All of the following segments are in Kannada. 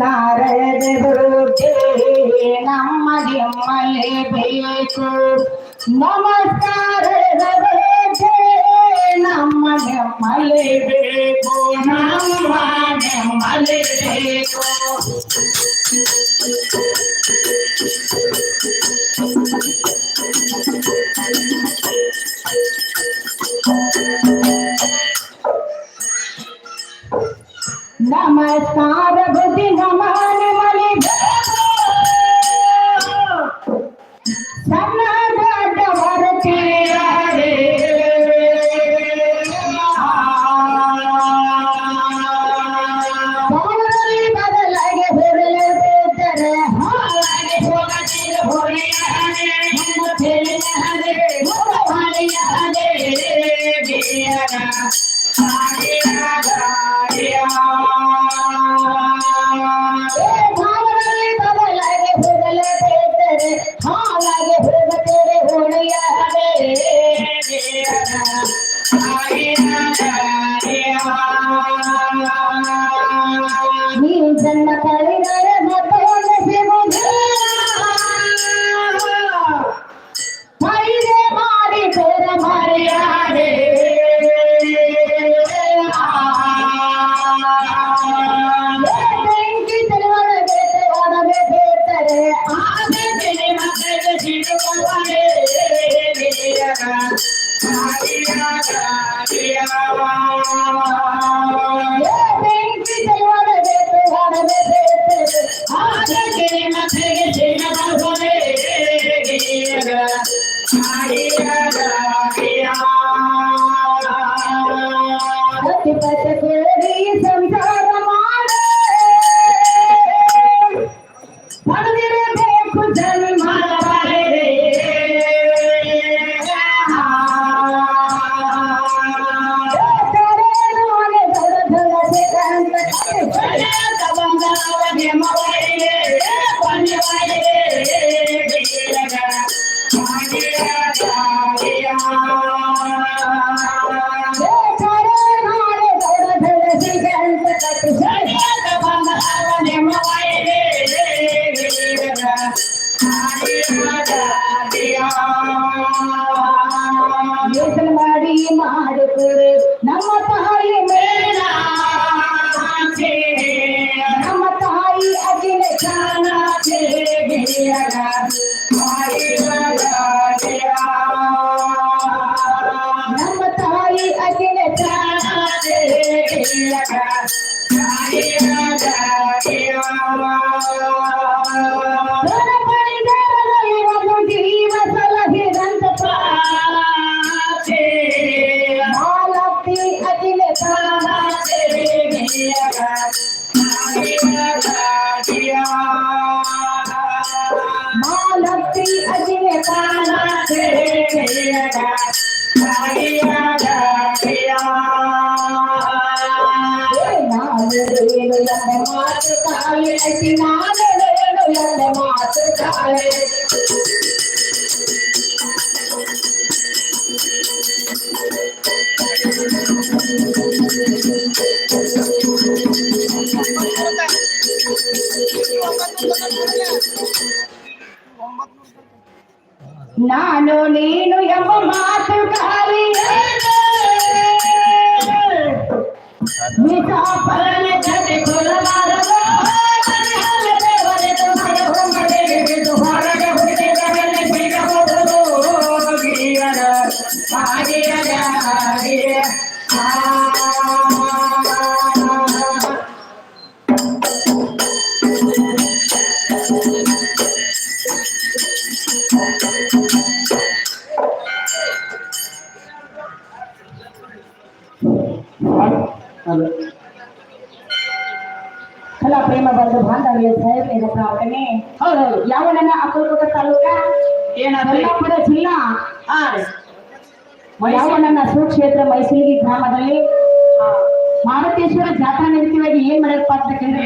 ನಮಸ್ಕಾರ ದುರ್ಗೆ ನಮಗೆ ಮಲೆ ಬೇಕು ನಮಸ್ಕಾರ ದುರ್ಗೆ ನಮಗೆ ನಮ್ಮ ತಾಯಿ ಮೇಲ ನಮ್ಮ ತಾಯಿ ಅಗಿಲ ಚಾನ ನಮ್ಮ ಪ್ರಾರ್ಥನೆ ಹೌದು ಯಾವ ನನ್ನ ಅಕ್ಕಲಕೋಟ ತಾಲೂಕ? ಏನಾದ್ರೂ? ಜಿಲ್ಲಾ? ಹಾ ರೀ. ಯಾವ ನನ್ನ ಸುಕ್ಷೇತ್ರ ಮೈಸೂರಿಗೆ ಗ್ರಾಮದಲ್ಲಿ? ಮಾರುತೇಶ್ವರ ಜಾತ್ರಾ ನಿಮಿತ್ತವಾಗಿ ಏನ್ ಮಾಡಪ್ಪ ಕೇಳಿದ್ರೆ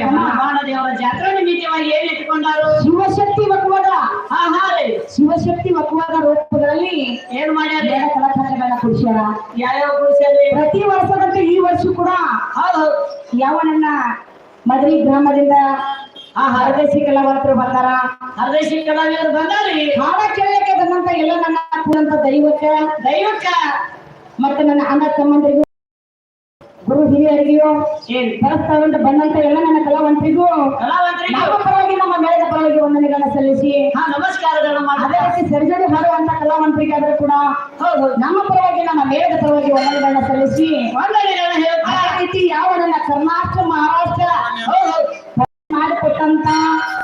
ದೇವರ ಜಾತ್ರಾ ನಿಮಿತ್ತವಾಗಿ ಏನ್ ಇಟ್ಕೊಂಡಾರು? ಶಿವಶಕ್ತಿ ಒಕ್ಕುವಾಗ ಹಾ ಹಾ ರೀ. ಶಿವಶಕ್ತಿ ಒಕ್ಕುವಾಗ ರೂಪದಲ್ಲಿ ಏನ್ ಮಾಡ್ಯಾರ? ಬೇಡ ಕಲಾಕೃತಿಗಳನ್ನ ಕುಡಿಸ್ಯಾರ ಯಾವ್ಯಾವ ಕುಡಿಸ್ಯಾರಿ ಪ್ರತಿ ವರ್ಷದಂತೆ ಈ ವರ್ಷ ಕೂಡ ಹೌದು ಹೌದು. ಯಾವನನ್ನ ಮದ್ರಿ ಗ್ರಾಮದಿಂದ ಆ ಹರದೇಶಿ ಕಲಾವಂತರು ಬಂದಾರ? ಹರದೇಶಿ ಕಲಾವಿದರು ಬಂದಾರಿ. ಹಾಡ ಕೇಳಕ್ಕೆ ಬಂದಂತ ಎಲ್ಲ ನನ್ನ ಕುಲಂತ ದೈವಕ ದೈವಕ್ಕ. ಮತ್ತೆ ನನ್ನ ಅಣ್ಣ ತಮ್ಮಂದರಿಗೂ ಗುರು ಹಿರಿಯರಿಗೂ ಬರಸ್ತಾವಂತ ಬಂದಂತ ಎಲ್ಲ ನನ್ನ ಕಲಾವಂತರಿಗೂ ಕಲಾವಂತರಿಗೆ. ನಮ್ಮ ಪರವಾಗಿ ನಮ್ಮ ಮೇಳದ ಪರವಾಗಿ ವಂದನೆಗಳನ್ನ ಸಲ್ಲಿಸಿ ಹಾ ನಮಸ್ಕಾರಗಳು ಅದೇ ರೀತಿ ಸರ್ಜರಿ ಹಾಡುವಂತ ಕಲಾವಂತರಿಗಾದ್ರೂ ಕೂಡ ಹೌದು. ನಮ್ಮ ಪರವಾಗಿ ನಮ್ಮ ಮೇಳದ ಪರವಾಗಿ ವಂದನೆಗಳನ್ನ ಸಲ್ಲಿಸಿ ಯಾವ ನನ್ನ ಕರ್ನಾಟಕ ಮಹಾರಾಷ್ಟ್ರ ಹೌದು. ಮಾಡಿಕೊಟ್ಟಂತ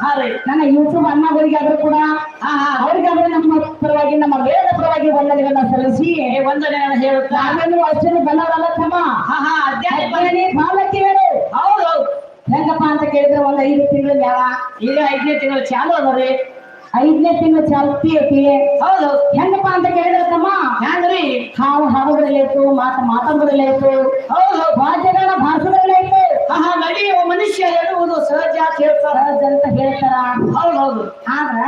ಹಾ ರೀ. ನನ್ನ ಯೂಟ್ಯೂಬ್ ಅಣ್ಣಗಳಿಗಾದ್ರೂ ಕೂಡ ಹಾ ಹಾ ಅವರಿಗಾದ್ರೂ ನಮ್ಮ ಪರವಾಗಿ ನಮ್ಮ ವೇದ ಪರವಾಗಿ ವಂದನೆಗಳನ್ನ ಸಲ್ಲಿಸಿ ಏ ವಂದನೆಗಳನ್ನ ಹೇಳ್ತಾ ನಾವೇನು ಅಷ್ಟೇನು ಬಲ್ಲವಲ್ಲ ತಮ್ಮ. ಹಾ ಹಾ ಬಾಲಕಿಯರು ಹೌದು ಹೌದು. ಹೆಂಗಪ್ಪ ಅಂತ ಕೇಳಿದ್ರೆ ಒಂದ್ ಐದು ತಿಂಗಳು ಯಾವ ಈಗ ಐದನೇ ತಿಂಗಳು ಚಾಲು ಅದರಿ ಐದನೇ ತಿಂಗಳು ಚಾಲ್ತಿ ಐತಿ ಹೌದು ಹೆಂಗಪ್ಪ ಅಂತ ಕೇಳಿದ್ರೆ ತಮ್ಮ? ಹೆಂಗ್ರಿ ಹಾವು ಹಾವುಗಳಲ್ಲಾಯ್ತು ಮಾತ ಮಾತಾಡೋದ್ರಲ್ಲಿ ಹೌದು ಹೌದು. ಭಾಷೆಗಳ ಭಾಷೆಗಳಲ್ಲಾಯ್ತು ಹಾ ಹಾ ನಡೆಯುವ ಮನುಷ್ಯ ಎನ್ನುವುದು ಸಹಜ ಅಂತ ಹೇಳ್ತಾರ ಸಹಜ ಅಂತ ಹೇಳ್ತಾರ. ಹೌದು ಹೌದು. ಆದ್ರ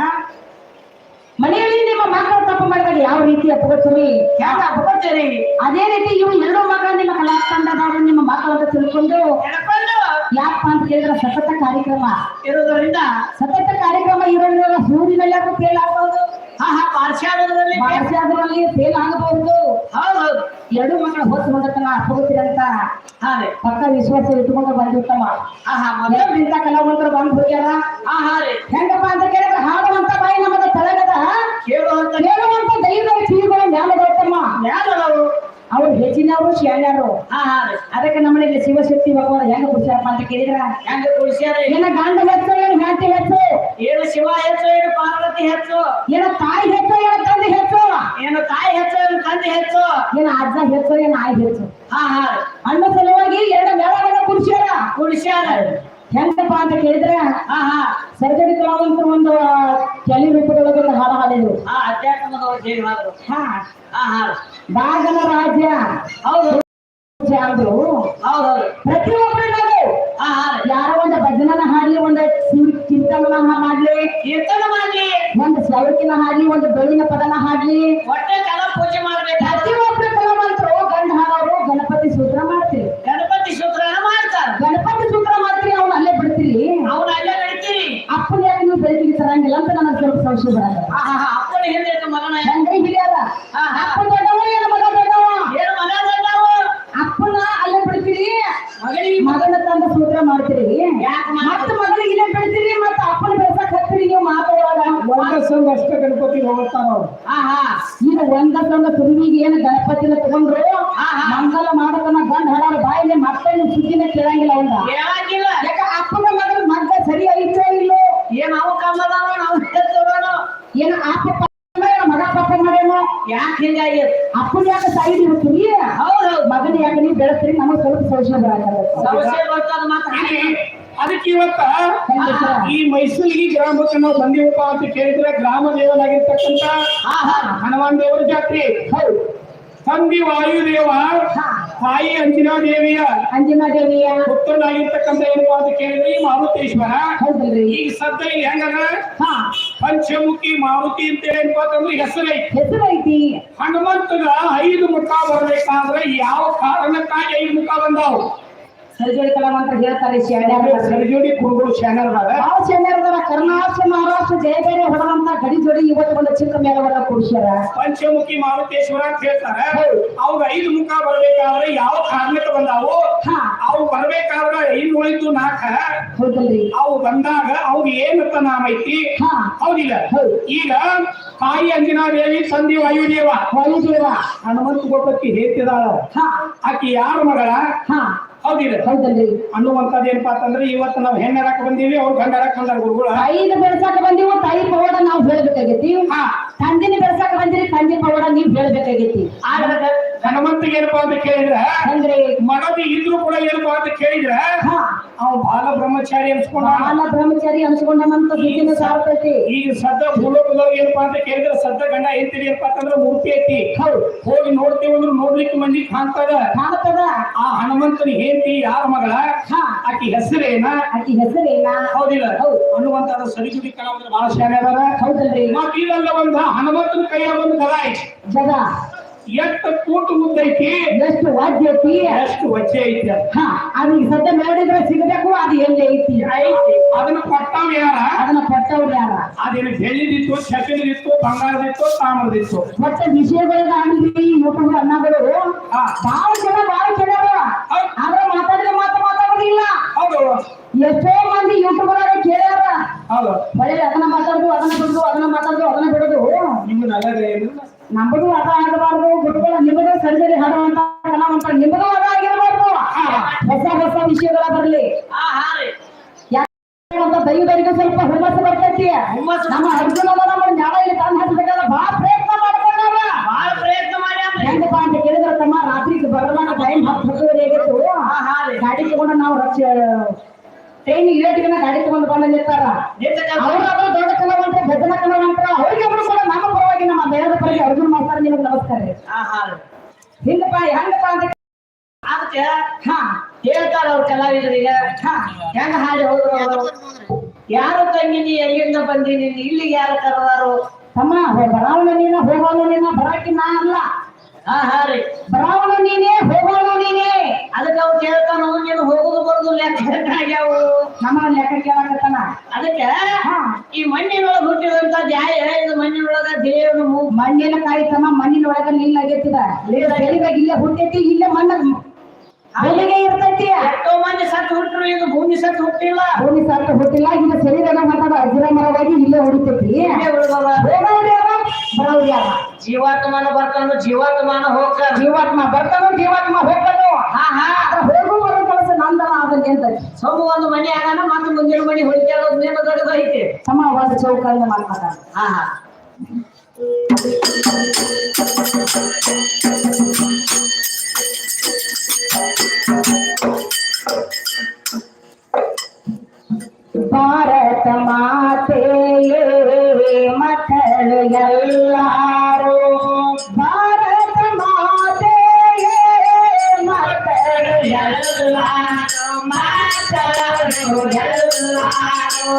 ಮನೆಯಲ್ಲಿ ನಿಮ್ಮ ಮಕ್ಕಳು ತಪ್ಪು ಮಾಡಿದಾಗ ಯಾವ ರೀತಿ ಅಪಗತ್ತೀರಿ ಯಾಕ ಅಪಗತ್ತೀರಿ ಅದೇ ರೀತಿ ಇವು ಎರಡು ಮಕ್ಕಳು ನಿಮ್ಮ ಕಲಾ ತಂಡದವರು ನಿಮ್ಮ ಮಕ್ಕಳು ಅಂತ ತಿಳ್ಕೊಂಡು ಯಾಕಪ್ಪ ಅಂತ ಹೇಳಿದ್ರೆ ಸತತ ಕಾರ್ಯಕ್ರಮ. ಇರೋದ್ರಿಂದ ಸತತ ಕಾರ್ಯಕ್ರಮ ಇರೋದ್ರಿಂದ ಸೂರಿನಲ್ಲಾದ್ರೂ ಫೇಲ್ ಆಗಬಹುದು ಹಾ ಹಾ ಪಾರ್ಶ್ವದಲ್ಲಿ ಭಾಷಾದ್ರಲ್ಲಿ ಫೇಲ್ ಆಗಬಹುದು ಹೌದು ಹೌದು ಎರಡು ಮಕ್ಕಳು ಹೊತ್ತು ಬಂದತನ ಅಪ್ಪಗೊತ್ತೀರಂತ ಹಾ ರೀ ಪಕ್ಕ ವಿಶ್ವಾಸ ಇಟ್ಕೊಂಡು ಬಂದಿರ್ತಾವ. ಹಾ ಹಾ ಮೊದಲು ಇಂಥ ಕಲಾವಂತರು ಬಂದು ಹೋಗ್ಯಾರ? ಹಾ ಹಾ ರೀ. ಹೆಂಗಪ್ಪ ಅಂತ ಕೇಳಿದ್ರೆ ಹಾಡುವಂತ ಬಾಯಿ ನಮ್ಮದ ತಳಗದ ಕೇಳುವಂತ ಕೇಳುವಂತ ದೈವದ ಕಿವಿಗಳು ಮ್ಯಾಲದವತ್ತಮ್ಮ ಯಾರು ಅವ್ರು ಹೆಚ್ಚಿನವರು ಶಾಣ್ಯರು ಅದಕ್ಕೆ ನಮ್ಮಲ್ಲಿ ಶಿವಶಕ್ತಿ ಭಗವಾನ ಹೆಂಗ ಖುಷಿಯಪ್ಪ ಅಂತ ಕೇಳಿದ್ರ? ಹೆಂಗ ಕುಡಿಸ್ಯಾರ ಏನ ಗಂಡ ಹೆಚ್ಚು ಏನು ಹೆಂಡತಿ ಹೆಚ್ಚು. ಏನು ಶಿವ ಹೆಚ್ಚು ಏನು ಪಾರ್ವತಿ ಹೆಚ್ಚು? ಏನ ತಾಯಿ ಹೆಚ್ಚು ಏನ ತಂದೆ ಹೆಚ್ಚು? ಏನು ತಾಯಿ ಹೆಚ್ಚು ಏನು ತಂದೆ ಹೆಚ್ಚು? ಏನ ಅಜ್ಜ ಹೆಚ್ಚು ಏನ ಆಯ್ ಹೆಚ್ಚು? ಹಾ ಹಾ. ಅಣ್ಣ ಸಲುವಾಗಿ ಎರಡು ಮೇಳಗಳ ಕುಡಿಸ್ಯಾರ. ಕುಡಿಸ್ಯಾರ. ಹೆಂಗಪ್ಪ ಅಂತ ಕೇಳಿದ್ರ? ಹಾ ಹಾ. ಸರ್ಜರಿ ಕಲಾವಂತರು ಒಂದು ಕೆಲಿ ರೂಪದೊಳಗೆ ಒಂದು ಹಾಡು ಹಾಡಿದ್ರು ಹಾ ಅಧ್ಯಾತ್ಮದವರು ಮಾಡಿದ್ರು ಹಾ. ಹಾ ಹಾ ರೀ ಬಾಗನ ರಾಜ್ಯ. ಹೌದು. ಅಂದ್ರು ಹೌದು ಹೌದು ಪ್ರತಿಯೊಬ್ಬರು ನಾವು ಹಾ ಯಾರ ಒಂದು ಭಜನನ ಹಾಡ್ಲಿ ಒಂದು ಚಿಂತನ ಮಾಡ್ಲಿ ಕೀರ್ತನ ಮಾಡ್ಲಿ. ಒಂದು ಸೌಕಿನ ಹಾಡ್ಲಿ ಒಂದು ಬೆಳಿನ ಪದನ ಹಾಡ್ಲಿ. ಹೊಟ್ಟೆ ಕಲಾ ಪೂಜೆ ಮಾಡ್ಬೇಕು. ಪ್ರತಿಯೊಬ್ಬರು ಕಲಾವಂತರು ಗಂಡ ಹಾಡೋರು ಗಣಪತಿ ಸೂತ್ರ ಮಾಡ್ತೀವಿ ಗಣಪತಿ ಸೂತ್ರ ಮಾಡ್ತಾರ. ಗಣಪತಿ ಸೂತ್ರ ಮಾಡ್ತೀರಿ ಅವ್ನ ಅಲ್ಲೇ ಬಿಡ್ತೀರಿ. ಅವ್ನ ಅಲ್ಲೇ ಬಿಡ್ತೀರಿ ಅಪ್ಪನ ಯಾಕೆ ನೀವು ತರಂಗಿಲ್ಲ ಅಂತ ನನಗೆ ಹಾ ಅಪ್ಪನ ಹಿಂದೆ ಮಗನ ಹೆಂಗ್ರಿ ಹಿರಿಯರ. ಹಾ, ಹಾ. ಅಪ್ಪ ದೊಡ್ಡವ ಏನು ಮಗ ದೊಡ್ಡವ? ಏನು ಮಗ ನಾವು ಅಪ್ಪನ ಅಲ್ಲೇ ಬಿಡ್ತೀರಿ? ಮಗನಿಗೆ ಮಗನ ತಂದ ಸೂತ್ರ ಮಾಡ್ತೀರಿ? ಮತ್ತ ಮಗನಿಗೆ ಇಲ್ಲೇ ಬಿಡ್ತೀರಿ? ಮತ್ತ ಅಪ್ಪನ ಬೆಳ್ಸಕ್ ಹತ್ತೀರಿ? ನೀವು ಮಾತಾಡುವಾಗ? ಒಂದ ಸಂಘ ಅಷ್ಟೇ ಗಣಪತಿ ಹೋಗ್ತಾರ ಅವ್ರು ಹಾ ಹಾ ಈಗ ಒಂದ ತಂದ ತುರುವಿಗೆ ಏನು ಗಣಪತಿನ ತಗೊಂಡ್ರು? ಗ್ರಾಮಕ್ಕೆ ನಾವು ಬಂದಿವಪ್ಪ ಅಂತ ಕೇಳಿದ್ರೆ ಗ್ರಾಮ ದೇವನಾಗಿರ್ತಕ್ಕಂತ ಹನುಮಾನ್ ದೇವರ ಜಾತ್ರೆ. ಹೌದು. ತಂದೆ ವಾಯುದೇವ ಹಾ. ತಾಯಿ ಅಂಜನಾ ದೇವಿಯ ಅಂಜನಾ ದೇವಿಯ. ಪುತ್ರನಾಗಿರ್ತಕ್ಕಂಥ ಏನಪ್ಪಾ ಅಂತ ಕೇಳಿದ್ರಿ ಮಾರುತೇಶ್ವರ. ಈ ಈಗ ಸದ್ದ ಇಲ್ಲಿ ಹೆಂಗದ? ಹಾ. ಪಂಚಮುಖಿ ಮಾರುತಿ ಅಂತ ಏನಪ್ಪ ಅಂತಂದ್ರೆ ಹೆಸರೈತಿ ಹೆಸರೈತಿ ಐತಿ. ಹನುಮಂತಗ ಐದು ಮುಖ ಬರ್ಬೇಕಾದ್ರೆ ಯಾವ ಕಾರಣಕ್ಕಾಗಿ ಐದು ಮುಖ ಬಂದಾವು? ಸರ್ಜರಿ ಕಲಾವಂತರ ಹೇಳ್ತಾರೆ ಸರಿಜೋಡಿ ಕುರುಗಳು ಬಹಳ ಶಾಣ್ಯಾರದಾರ ಕರ್ನಾಟಕ ಮಹಾರಾಷ್ಟ್ರ ಜಯ ಬೇರೆ ಹೊಡೆದಂತ ಗಡಿ ಜೋಡಿ ಇವತ್ತು ಒಂದು ಚಿಕ್ಕ ಮೇಲವನ್ನ ಕೂಡಿಸ್ಯಾರ ಪಂಚಮುಖಿ ಮಾರುತೇಶ್ವರ ಅಂತ ಹೇಳ್ತಾರೆ. ಅವ್ರ ಐದು ಮುಖ ಬರ್ಬೇಕಾದ್ರೆ ಯಾವ ಕಾರಣಕ್ಕೆ ಬಂದಾವು? ಹಾ. ಅವು ಬರಬೇಕಾದ್ರೆ ಐದು ಉಳಿತು ನಾಕ. ಹೌದಲ್ರಿ. ಅವು ಬಂದಾಗ ಅವ್ರು ಏನಂತ ನಾಮ ಐತಿ ಹಾ. ಹೌದಿಲ್ಲ. ಹೌದು. ಈಗ ತಾಯಿ ಅಂಜನಾ ದೇವಿ ತಂದೆ ವಾಯುದೇವ. ವಾಯುದೇವ. ಹನುಮಂತ ಗೋಪಕ್ಕೆ ಹೇಳ್ತಿದಾಳ ಹಾ. ಆಕಿ ಯಾರ ಮಗಳ? ಹಾ. ಹೌದಿಲ್ಲ. ಹೌದಲ್ರಿ. ಅನ್ನುವಂಥದ್ದು ಏನಪ್ಪಾ ಅಂತಂದ್ರೆ ಇವತ್ತು ನಾವು ಹೆಣ್ಣರಕ್ಕೆ ಬಂದೀವಿ ಅವ್ರು ಗಂಡರಕ್ಕೆ ಬಂದಾರ ಗುರುಗಳು. ತಾಯಿನ ಬೆಳ್ಸಾಕ ಬಂದೀವಿ ತಾಯಿ ಪವಾಡ ನಾವು ಹೇಳ್ಬೇಕಾಗೈತಿ. ಹಾ. ತಂದಿನ ಬೆಳ್ಸಾಕ ಬಂದಿರಿ ತಂದೆ ಪವಾಡ ನೀವು ಹೇಳ್ಬೇಕಾಗೈತಿ. ಆದ್ರೆ ಹನುಮಂತಿಗೆ ಏನಪ್ಪಾ ಅಂತ ಕೇಳಿದ್ರ ಅಂದ್ರೆ? ಮನವಿ ಇದ್ರು ಕೂಡ ಏನಪ್ಪಾ ಅಂತ ಕೇಳಿದ್ರ ಅವ್ ಬಾಲ ಬ್ರಹ್ಮಚಾರಿ ಅನ್ಸ್ಕೊಂಡ ಬಾಲ ಬ್ರಹ್ಮಚಾರಿ ಅನ್ಸ್ಕೊಂಡಂತ ಸುದ್ದಿನ ಸಾರ್ತೈತಿ ಈಗ ಸದ್ದ ಭೂಲೋಕದವ್ರಿಗೆ ಏನಪ್ಪಾ ಅಂತ ಕೇಳಿದ್ರ ಸದ್ದ ಗಂಡ ಹೆಂಡ್ತಿರಿ ಏನಪ್ಪಾ ಅಂತಂದ್ರೆ ಮೂರ್ತಿ ಐತಿ. ಹೌದು. ಹೋಗಿ ನೋಡ್ತೀವಿ ಅಂದ್ರೆ ನೋಡ್ಲಿಕ್ಕೆ ಮಂದಿ ಕಾಣ್ತದ. ಕಾಣ್ತದ. ಆ ಹನುಮಂತನ ಹೆಂಡತಿ ಯಾರ ಮಗಳ? ಆಕಿ ಹೆಸರೇನ? ಆಕಿ ಹೆಸರೇನ? ಹೌದಿಲ್ಲ. ಹೌದು. ಅನ್ನುವಂತಾದ ಸರಿಸುಡಿ ಕಲಾವಿದರು ಬಹಳ ಶಾನೆ ಅದಾರ. ಹೌದಲ್ರಿ. ಮತ್ ಬಂದ ಒಂದ ಹನುಮಂತನ ಕೈಯ ಒಂದು ಕಲಾ ಐತಿ. ಜಗ ಎಷ್ಟು ಕೂಟ ಮುಂದೈತಿ ಎಷ್ಟು ವಾದ್ಯ ಐತಿ? ಎಷ್ಟು ವಜ್ಜೆ ಐತಿ. ಹಾ ಅದು ಸದ್ಯ ನೋಡಿದ್ರೆ ಸಿಗಬೇಕು ಅದು ಎಲ್ಲಿ ಐತಿ? ಐತಿ. ಅದನ್ನ ಕೊಟ್ಟಾವ ಯಾರ? ಅದನ್ನ ಕೊಟ್ಟವ್ರು ಯಾರ? ಅದೇನು ಬೆಳ್ಳಿದಿತ್ತು ಚಕ್ರದಿತ್ತು ಬಂಗಾರದಿತ್ತು ತಾಮ್ರದಿತ್ತು? ಮತ್ತೆ ವಿಷಯಗಳ ಆಡಿದ್ವಿ ಯೂಟ್ಯೂಬ್ ಅನ್ನಗಳು ಹಾ. ಬಾಳ ಜನ ಬಾಳ ಚೆನ್ನಾಗ. ಆದ್ರೆ ಮಾತಾಡಿದ್ರೆ ಮಾತ್ರ ಮಾತಾಡೋದಿಲ್ಲ. ಹೌದು. ಎಷ್ಟೋ ಮಂದಿ ಯೂಟ್ಯೂಬರ್ ಕೇಳ್ಯಾರ. ಹೌದು. ಬರೀ ಅದನ್ನ ಮಾತಾಡುದು ಅದನ್ನ ಬಿಡುದು ಅದನ್ನ ಮಾತಾಡುದು ಅದನ್ನ ಬಿಡುದು. ನಿಮ್ಗೆ ನಲ್ಲದೇ ಏನಿಲ್ಲ. ನಮ್ಮದು ಅದ ಆಗಬಾರ್ದು ಗುರುಗಳ ನಿಮ್ಮದು ಸರ್ಜರಿ ಹಾಡುವಂತ ಕಲಾವಂತ ನಿಮ್ಮದು ಅದ ಆಗಿರಬಾರ್ದು. ಹೊಸ ಹೊಸ ವಿಷಯಗಳ ಬರಲಿ. ದೈವರಿಗೆ ಸ್ವಲ್ಪ ಹುಮ್ಮಸ್ಸು ಬರ್ತೈತಿ. ನಮ್ಮ ಅರ್ಜುನ ನಮ್ಮ ಜ್ಞಾನ ಇಲ್ಲಿ ತಂದು ಹಚ್ಚಬೇಕಲ್ಲ ಬಹಳ ಪ್ರಯತ್ನ ಮಾಡ್ಕೊಂಡಾರ ಬಹಳ ಪ್ರಯತ್ನ ಮಾಡಿ ಹೆಂಗಪ್ಪ ಅಂತ ಕೇಳಿದ್ರೆ ತಮ್ಮ ರಾತ್ರಿ ಬರಲಾನ ಟೈಮ್ ಹತ್ತು ಹತ್ತುವರೆ ಆಗಿತ್ತು. ಹಾ ಹಾ ರೀ. ಗಾಡಿ ತಗೊಂಡು ನಾವು ರಕ್ಷ ಟ್ರೈನ್ ಇಲ್ಲದಿನ ಗಾಡಿ ತಗೊಂಡು ಬಂದು ನಿಲ್ತಾರ ಅವರಾದ್ರೂ ದೊಡ್ಡ ಕಲ ಭಜನ ಕಲಾವಂತರ ಅವ್ರಿಗೆ ಅವರು ಕೂಡ ನಮ್ಮ ಪರವಾಗಿ ನಮ್ಮ ದೇಹದ ಪರವಾಗಿ ಅರ್ಜುನ್ ಮಾಡ್ತಾರೆ ನಿಮಗೆ ನಮಸ್ಕಾರ ರೀ ಹಾ ಹಾ ರೀ ಹೆಂಗಪ್ಪ ಅಂತ ಅದಕ್ಕೆ ಹಾ. ಹೇಳ್ತಾರ ಅವ್ರ ಕಲಾವಿದರಿಗೆ. ಹಾ. ಹೆಂಗ ಹಾಡಿ ಹೋದ್ರು? ಅವರು ಯಾರು ತಂಗಿ ನೀ ಎಲ್ಲಿಂದ ಬಂದಿ ನೀನ್? ಇಲ್ಲಿಗೆ ಯಾರು ಕರೆದಾರು ತಮ್ಮ ಬರಾವಣ ನೀನ ಹೋಗೋಣ ನೀನ ಬರಾಕಿ ನಾ ಅಲ್ಲ. ಹಾ ಹಾ ರೀ. ಬರಾವಣ ನೀನೇ ಹೋಗೋನು ನೀನೇ. ಅದಕ್ಕೆ ಅವ್ರು ಕೇಳ್ತಾನ ಏನೋ ಹೋಗುದು ಬರುದು ಲೆಕ್ಕ ಆಗ್ಯಾವು ನಮ್ಮ ಲೆಕ್ಕ ಕೇಳಕತ್ತಾನ ಅದಕ್ಕೆ ಹಾ. ಈ ಮಣ್ಣಿನೊಳಗೆ ಹುಟ್ಟಿದಂತ ಜಾಯ ಇದು ಮಣ್ಣಿನೊಳಗ ದೇವರು ಮಣ್ಣಿನ ಕಾಯಿ ತಮ್ಮ ಮಣ್ಣಿನೊಳಗ ನಿಲ್ಲ ನೀಲ್ ಆಗೈತಿದ ಇಲ್ಲೇ. ಹುಟ್ಟೈತಿ ಇಲ್ಲೇ ಮಣ್ಣ. ಅಲ್ಲಿಗೆ ಇರ್ತೈತಿ. ಎಷ್ಟೋ ಮಂದಿ ಸತ್ತು ಹುಟ್ಟರು ಇದು ಭೂಮಿ ಸತ್ತು ಹುಟ್ಟಿಲ್ಲ. ಭೂಮಿ ಸತ್ತು ಹುಟ್ಟಿಲ್ಲ ಇದು ಶರೀರನ ಮಾತಾಡ ಇಲ್ಲೇ ಹುಡುಕೈತಿ ಇಲ್ಲೇ ಉಳ್ದವ. ಯಾರ ಜೀವಾತ್ಮನ ಬರ್ತಾನು ಜೀವಾತ್ಮನ ಹೋಗ ಜೀವಾತ್ಮ ಬರ್ತಾನು ಜೀವಾತ್ಮ ಹೋಗ್ತಾನು. ಹಾ ಹಾ. ಹೋಗೋ ಬರೋ ಕೆಲಸ ನಂದನ ಆದಂಗೆ ಅಂತ. ಸೊಮ್ಮು ಒಂದು ಮನೆ ಆಗಾನ ಮತ್ತೆ ಮುಂದಿನ ಮನೆ ಹೊಡಿಕೊಳ್ಳೋದು ನೇಮ ದೊಡ್ಡದು ಐತಿ. ಸಮ ಒಂದು ಚೌಕದಿಂದ ಮಾಡ್ತಾರ ಹಾ ಹಾ. ಭಾರತ ಮಾತೆಯೇ ಮಕ್ಕಳು ಎಲ್ಲಾರು ಭಾರತ ಮಾತೆಯೇ ಮಕ್ಕಳು ಎಲ್ಲಾರು ಮಕ್ಕಳು ಎಲ್ಲಾರು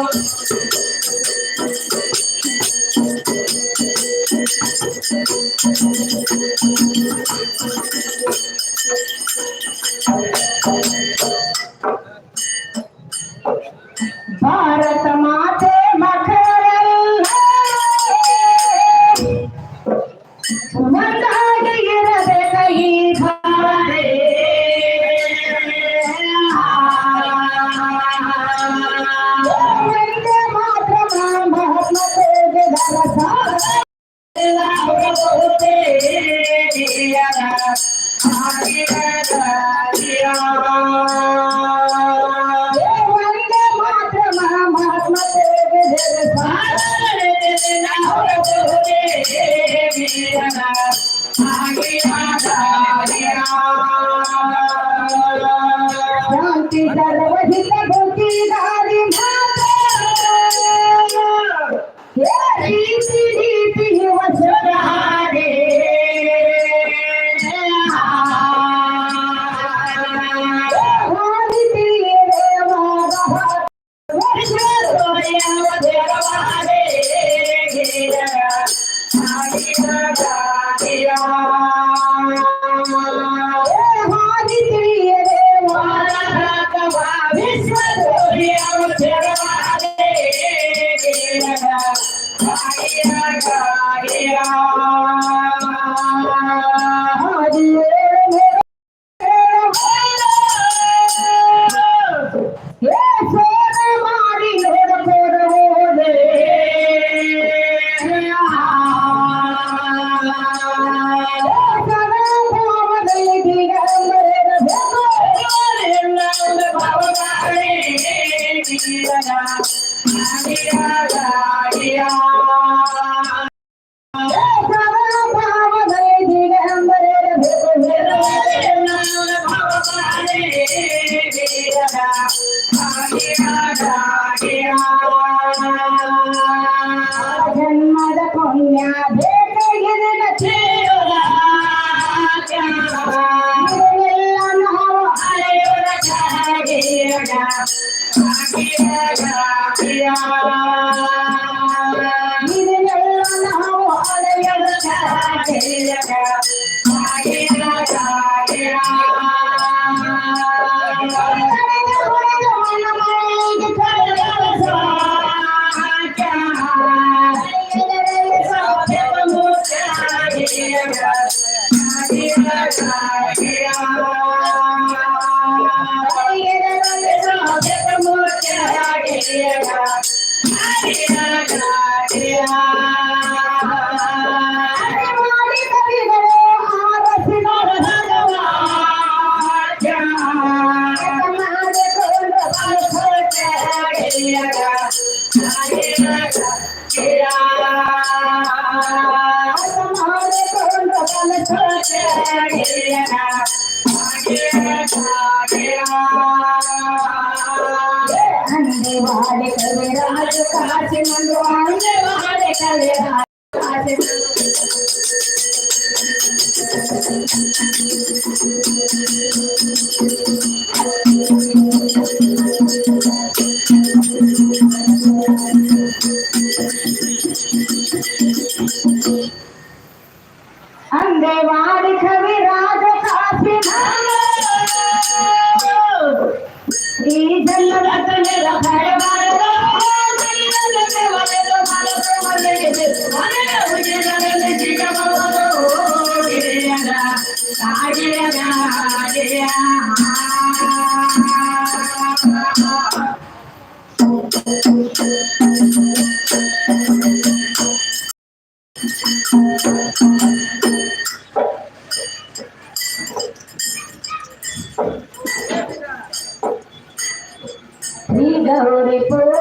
എപ്പോഴും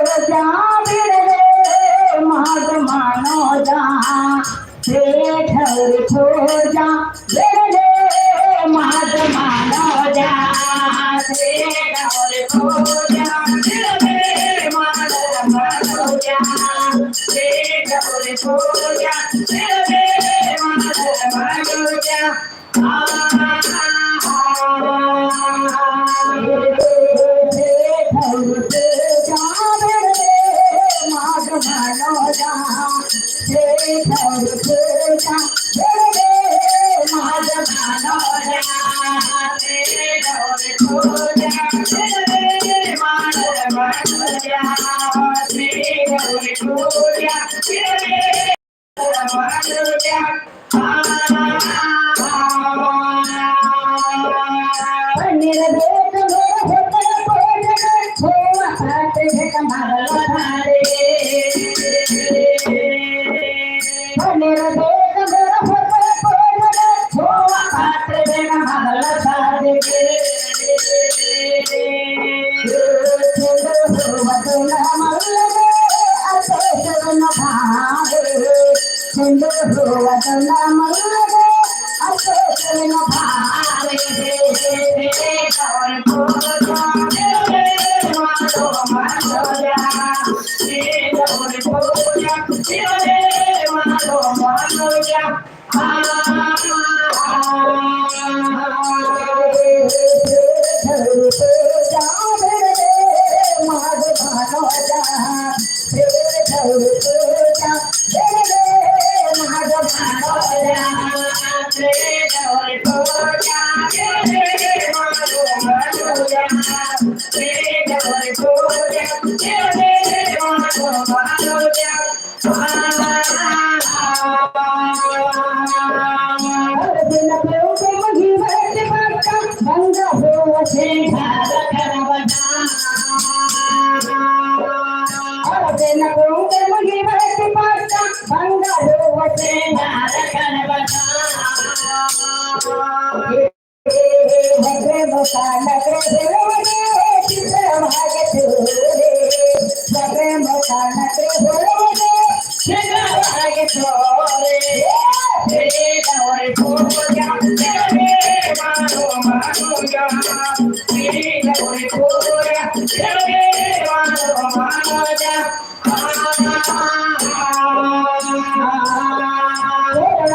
Valeu!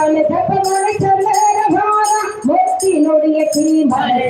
চলে দেখো মনে চলে ভরা ভক্তি নড়িয়েছি ভরে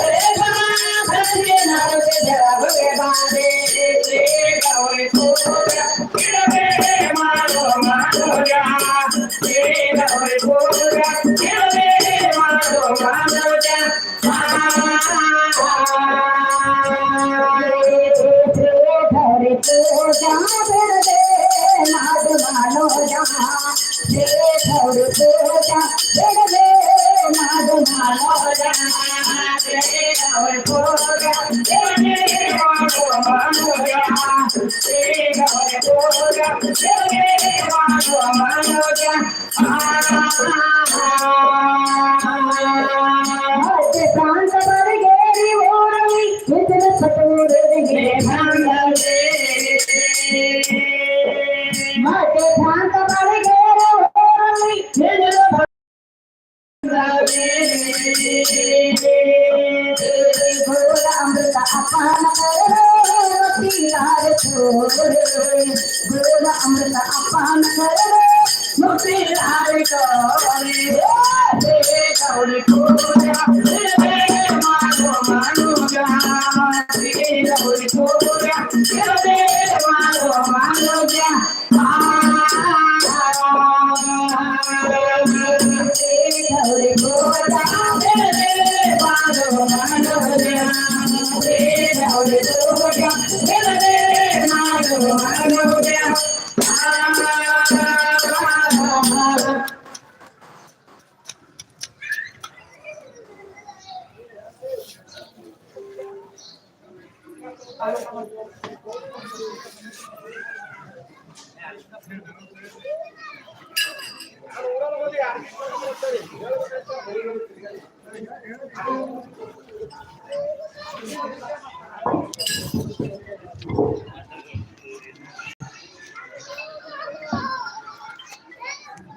Yeah.